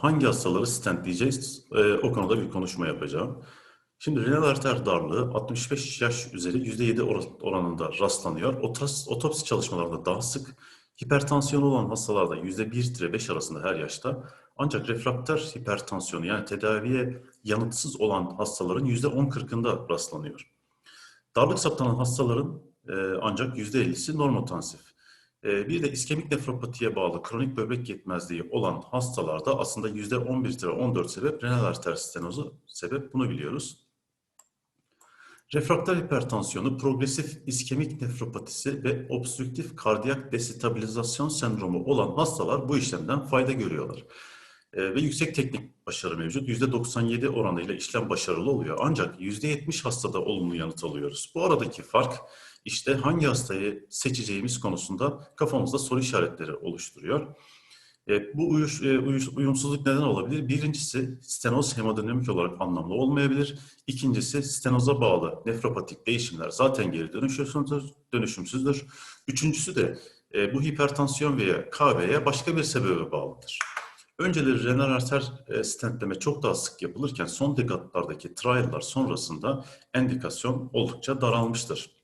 hangi hastaları stentleyeceğiz? E, o konuda bir konuşma yapacağım. Şimdi renal arter darlığı 65 yaş üzeri %7 oranında rastlanıyor. Otopsi çalışmalarında daha sık, hipertansiyon olan hastalarda %1-5 arasında her yaşta. Ancak refraktör hipertansiyonu yani tedaviye yanıtsız olan hastaların %10-40'ında rastlanıyor. Darlık saptanan hastaların e, ancak %50'si normotansif. E, bir de iskemik nefropatiye bağlı kronik böbrek yetmezliği olan hastalarda aslında %11 ve 14 sebep renal arter stenozu sebep bunu biliyoruz. Refraktör hipertansiyonu, progresif iskemik nefropatisi ve obstrüktif kardiyak desitabilizasyon sendromu olan hastalar bu işlemden fayda görüyorlar. E, ve yüksek teknik başarı mevcut. %97 oranıyla işlem başarılı oluyor. Ancak %70 hastada olumlu yanıt alıyoruz. Bu aradaki fark işte hangi hastayı seçeceğimiz konusunda kafamızda soru işaretleri oluşturuyor. E, bu uyuş, e, uyuş, uyumsuzluk neden olabilir? Birincisi stenoz hemodinamik olarak anlamlı olmayabilir. İkincisi stenoza bağlı nefropatik değişimler zaten geri dönüşümsüzdür. dönüşümsüzdür. Üçüncüsü de e, bu hipertansiyon veya KB'ye başka bir sebebe bağlıdır. Önceleri renal arter e, stentleme çok daha sık yapılırken son dekatlardaki trial'lar sonrasında endikasyon oldukça daralmıştır.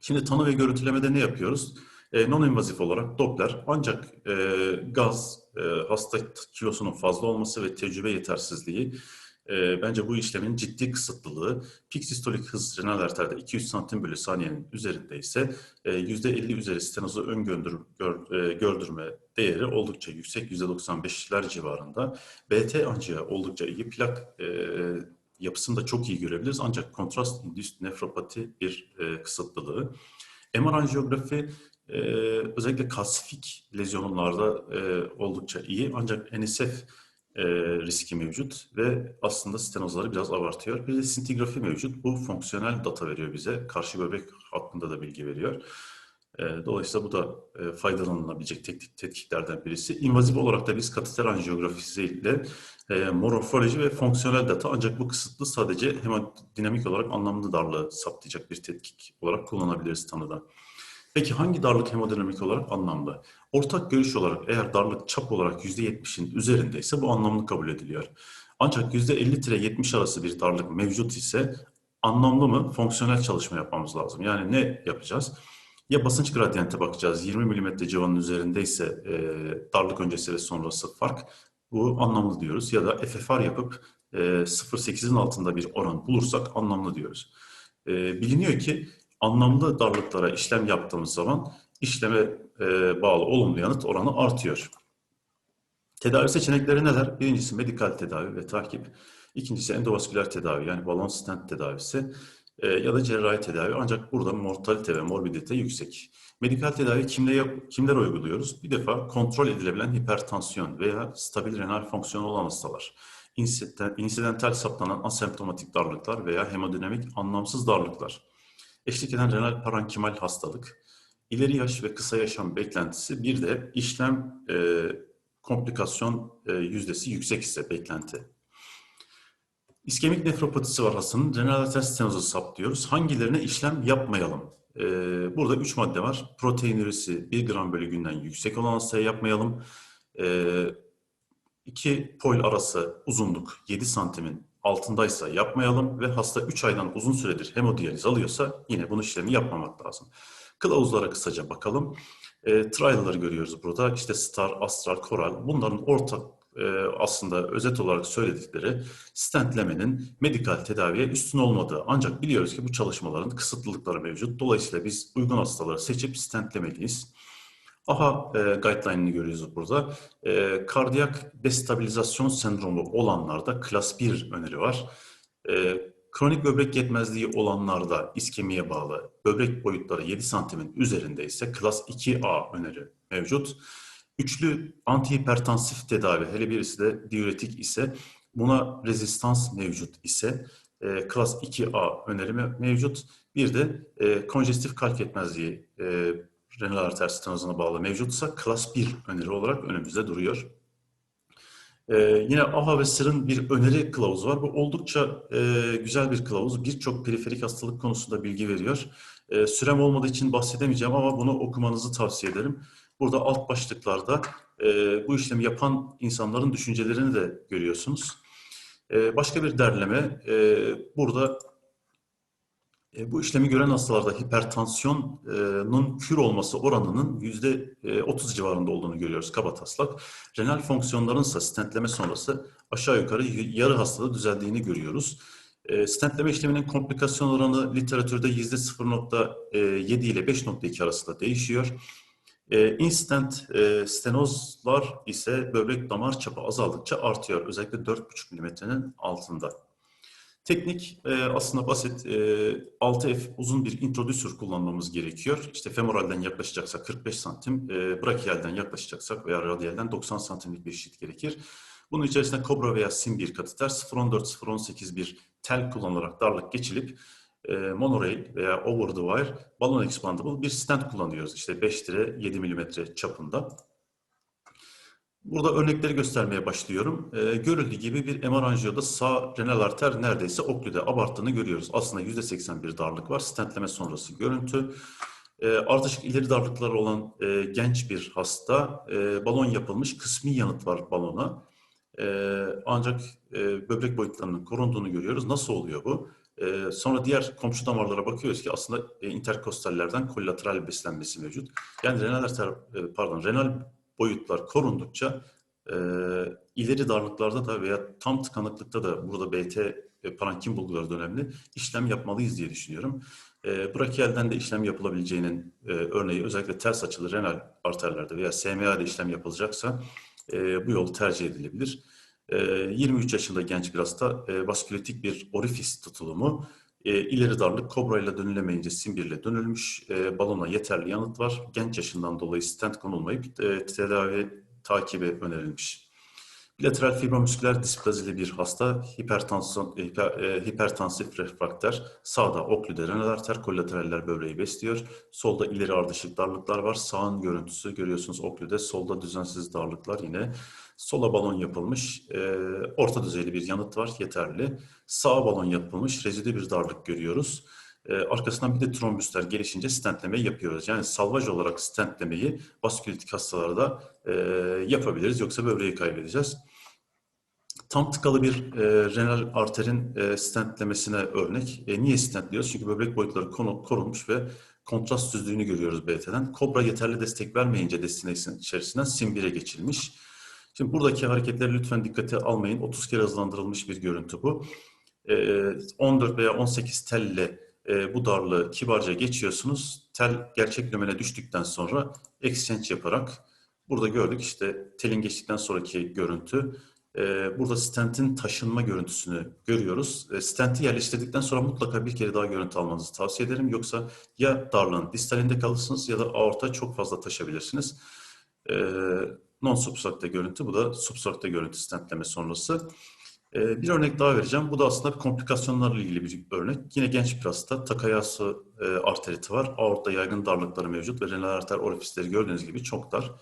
Şimdi tanı ve görüntülemede ne yapıyoruz? E, non-invazif olarak Doppler ancak e, gaz, e, hasta kilosunun fazla olması ve tecrübe yetersizliği e, bence bu işlemin ciddi kısıtlılığı, pik sistolik hız renal arterde 200 santim bölü saniyenin üzerinde ise e, %50 üzeri stenozu ön göndür, gör, e, gördürme değeri oldukça yüksek, %95'ler civarında. BT anjiya oldukça iyi, plak e, yapısını da çok iyi görebiliriz ancak kontrast indüst nefropati bir e, kısıtlılığı. MR anjiyografi e, özellikle kalsifik lezyonlarda e, oldukça iyi ancak NSF e, riski mevcut ve aslında stenozları biraz abartıyor. Bir de sintigrafi mevcut. Bu fonksiyonel data veriyor bize. Karşı böbrek hakkında da bilgi veriyor. E, dolayısıyla bu da e, faydalanılabilecek teknik tetkiklerden birisi. İnvazif olarak da biz kateter anjiyografisiyle e, morfoloji ve fonksiyonel data ancak bu kısıtlı sadece hemodinamik olarak anlamlı darlığı saptayacak bir tetkik olarak kullanabiliriz tanıda. Peki hangi darlık hemodinamik olarak anlamlı? Ortak görüş olarak eğer darlık çap olarak %70'in üzerindeyse bu anlamlı kabul ediliyor. Ancak %50-70 arası bir darlık mevcut ise anlamlı mı fonksiyonel çalışma yapmamız lazım. Yani ne yapacağız? Ya basınç gradiyente bakacağız. 20 mm civanın üzerindeyse e, darlık öncesi ve sonrası fark. Bu anlamlı diyoruz. Ya da FFR yapıp e, 0.8'in altında bir oran bulursak anlamlı diyoruz. E, biliniyor ki anlamlı darlıklara işlem yaptığımız zaman işleme e, bağlı olumlu yanıt oranı artıyor. Tedavi seçenekleri neler? Birincisi medikal tedavi ve takip. İkincisi endovasküler tedavi yani balon stent tedavisi e, ya da cerrahi tedavi. Ancak burada mortalite ve morbidite yüksek. Medikal tedavi kimle, kimler uyguluyoruz? Bir defa kontrol edilebilen hipertansiyon veya stabil renal fonksiyonu olan hastalar. İnsidental saptanan asemptomatik darlıklar veya hemodinamik anlamsız darlıklar eşlik eden renal parenkimal hastalık, ileri yaş ve kısa yaşam beklentisi, bir de işlem e, komplikasyon e, yüzdesi yüksek ise beklenti. İskemik nefropatisi var hastanın. Renal arter stenozu saptıyoruz. Hangilerine işlem yapmayalım? Ee, burada üç madde var. Proteinürisi 1 gram bölü günden yüksek olan hastaya yapmayalım. Ee, iki pol arası uzunluk 7 santimin altındaysa yapmayalım ve hasta 3 aydan uzun süredir hemodiyaliz alıyorsa yine bunu işlemi yapmamak lazım. Kılavuzlara kısaca bakalım. E, trial'ları görüyoruz burada. İşte STAR, ASTRAL, CORAL bunların ortak aslında özet olarak söyledikleri stentlemenin medikal tedaviye üstün olmadığı. Ancak biliyoruz ki bu çalışmaların kısıtlılıkları mevcut. Dolayısıyla biz uygun hastaları seçip stentlemeliyiz. AHA e, guideline'ini görüyoruz burada. E, kardiyak destabilizasyon sendromu olanlarda klas 1 öneri var. E, kronik böbrek yetmezliği olanlarda iskemiye bağlı böbrek boyutları 7 santimin üzerinde ise klas 2A öneri mevcut. Üçlü antihipertansif tedavi, hele birisi de diüretik ise buna rezistans mevcut ise e, klas 2A önerimi mevcut. Bir de e, konjestif kalp yetmezliği e, renal arter stenozuna bağlı mevcutsa klas 1 öneri olarak önümüzde duruyor. Ee, yine AHA ve SIR'ın bir öneri kılavuzu var. Bu oldukça e, güzel bir kılavuz. Birçok periferik hastalık konusunda bilgi veriyor. E, sürem olmadığı için bahsedemeyeceğim ama bunu okumanızı tavsiye ederim. Burada alt başlıklarda e, bu işlemi yapan insanların düşüncelerini de görüyorsunuz. E, başka bir derleme, e, burada e, bu işlemi gören hastalarda hipertansiyonun kür olması oranının yüzde 30 civarında olduğunu görüyoruz kaba taslak. Renal fonksiyonların ise stentleme sonrası aşağı yukarı yarı hastada düzeldiğini görüyoruz. E, stentleme işleminin komplikasyon oranı literatürde yüzde 0.7 ile 5.2 arasında değişiyor. E, instant e, stenozlar ise böbrek damar çapı azaldıkça artıyor. Özellikle 4,5 milimetrenin altında. Teknik e, aslında basit. E, 6F uzun bir introdüsör kullanmamız gerekiyor. İşte femoralden yaklaşacaksak 45 santim, e, brachialden yaklaşacaksak veya radialden 90 santimlik bir şit gerekir. Bunun içerisinde kobra veya sim bir kateter 0.14-0.18 bir tel kullanarak darlık geçilip e, monorail veya over the wire balon expandable bir stent kullanıyoruz. İşte 5 lira 7 milimetre çapında. Burada örnekleri göstermeye başlıyorum. E, görüldüğü gibi bir MR anjiyoda sağ renal arter neredeyse oklüde abarttığını görüyoruz. Aslında %81 darlık var. Stentleme sonrası görüntü. E, ardışık ileri darlıkları olan e, genç bir hasta. E, balon yapılmış kısmi yanıt var balona. E, ancak e, böbrek boyutlarının korunduğunu görüyoruz. Nasıl oluyor bu? E, sonra diğer komşu damarlara bakıyoruz ki aslında e, interkostallerden kolateral beslenmesi mevcut. Yani renal arter, e, pardon renal boyutlar korundukça e, ileri darlıklarda da veya tam tıkanıklıkta da burada BT e, parankim bulguları da önemli işlem yapmalıyız diye düşünüyorum. E, brachialden de işlem yapılabileceğinin e, örneği özellikle ters açılı renal arterlerde veya SMA'da işlem yapılacaksa e, bu yol tercih edilebilir. E, 23 yaşında genç bir hasta e, vaskülitik bir orifis tutulumu e, ileri darlık kobra ile dönülemeyince simbirle dönülmüş. E, balona yeterli yanıt var. Genç yaşından dolayı stent konulmayıp tedavi takibi önerilmiş. Bilateral fibromüsküler displazili bir hasta, hipertansiyon, hiper, hipertansif refrakter, sağda oklüde renal arter, kolateraller böbreği besliyor. Solda ileri ardışık darlıklar var. Sağın görüntüsü görüyorsunuz oklüde, solda düzensiz darlıklar yine. Sola balon yapılmış, e, orta düzeyli bir yanıt var, yeterli. Sağ balon yapılmış, rezidü bir darlık görüyoruz. E, arkasından bir de trombüsler gelişince stentlemeyi yapıyoruz. Yani salvaj olarak stentlemeyi vaskülitik hastalarda e, yapabiliriz. Yoksa böbreği kaybedeceğiz. Tam tıkalı bir e, renal arterin e, stentlemesine örnek. E, niye stentliyoruz? Çünkü böbrek boyutları korunmuş ve kontrast düzlüğünü görüyoruz BT'den. Kobra yeterli destek vermeyince destinasyon içerisinden SIM1'e geçilmiş. Şimdi buradaki hareketleri lütfen dikkate almayın. 30 kere hızlandırılmış bir görüntü bu. 14 veya 18 telle bu darlığı kibarca geçiyorsunuz. Tel gerçek lümene düştükten sonra exchange yaparak burada gördük işte telin geçtikten sonraki görüntü. Burada stentin taşınma görüntüsünü görüyoruz. Stenti yerleştirdikten sonra mutlaka bir kere daha görüntü almanızı tavsiye ederim. Yoksa ya darlığın distalinde kalırsınız ya da aorta çok fazla taşabilirsiniz non-substrakta görüntü. Bu da substrakta görüntü stentleme sonrası. Ee, bir örnek daha vereceğim. Bu da aslında komplikasyonlarla ilgili bir örnek. Yine genç bir hasta. Takayası e, arteriti var. Aortta yaygın darlıkları mevcut ve renal arter orifisleri gördüğünüz gibi çok dar.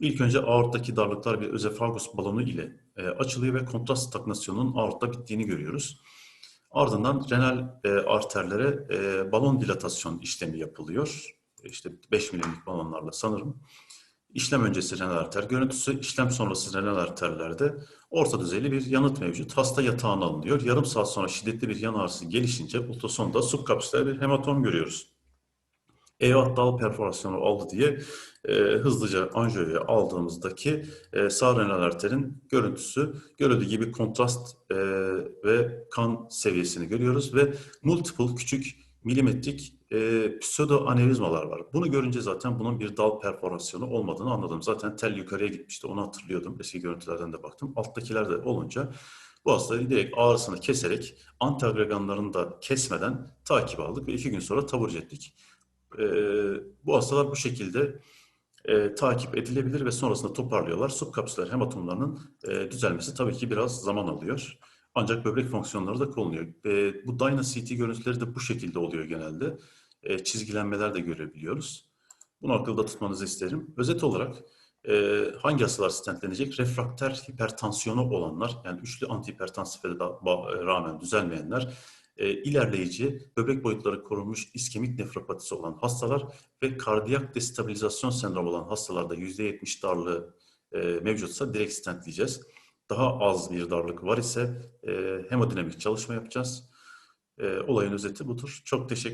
İlk önce aorttaki darlıklar bir özefagus balonu ile e, açılıyor ve kontrast stagnasyonunun aortta bittiğini görüyoruz. Ardından renal e, arterlere e, balon dilatasyon işlemi yapılıyor. İşte 5 milimlik balonlarla sanırım. İşlem öncesi renal arter görüntüsü, işlem sonrası renal arterlerde orta düzeyli bir yanıt mevcut. Hasta yatağına alınıyor. Yarım saat sonra şiddetli bir yan ağrısı gelişince ultrasonda subkapsüler bir hematom görüyoruz. Eyvah dal perforasyonu oldu diye e, hızlıca anjiyoya aldığımızdaki e, sağ renal arterin görüntüsü görüldüğü gibi kontrast e, ve kan seviyesini görüyoruz ve multiple küçük milimetrik e, pseudo anevrizmalar var. Bunu görünce zaten bunun bir dal perforasyonu olmadığını anladım. Zaten tel yukarıya gitmişti onu hatırlıyordum. Eski görüntülerden de baktım. Alttakiler de olunca bu hastayı direkt ağrısını keserek antiagreganlarını da kesmeden takip aldık ve iki gün sonra taburcu ettik. E, bu hastalar bu şekilde e, takip edilebilir ve sonrasında toparlıyorlar. Subkapsüler hematomlarının e, düzelmesi tabii ki biraz zaman alıyor. Ancak böbrek fonksiyonları da korunuyor. E, bu Dyna CT görüntüleri de bu şekilde oluyor genelde. E, çizgilenmeler de görebiliyoruz. Bunu akılda tutmanızı isterim. Özet olarak e, hangi hastalar stentlenecek? Refrakter hipertansiyonu olanlar, yani üçlü antihipertansife rağmen düzelmeyenler, e, ilerleyici, böbrek boyutları korunmuş iskemik nefropatisi olan hastalar ve kardiyak destabilizasyon sendromu olan hastalarda %70 darlığı e, mevcutsa direkt stentleyeceğiz. Daha az bir darlık var ise e, hemodinamik çalışma yapacağız. E, olayın özeti budur. Çok teşekkür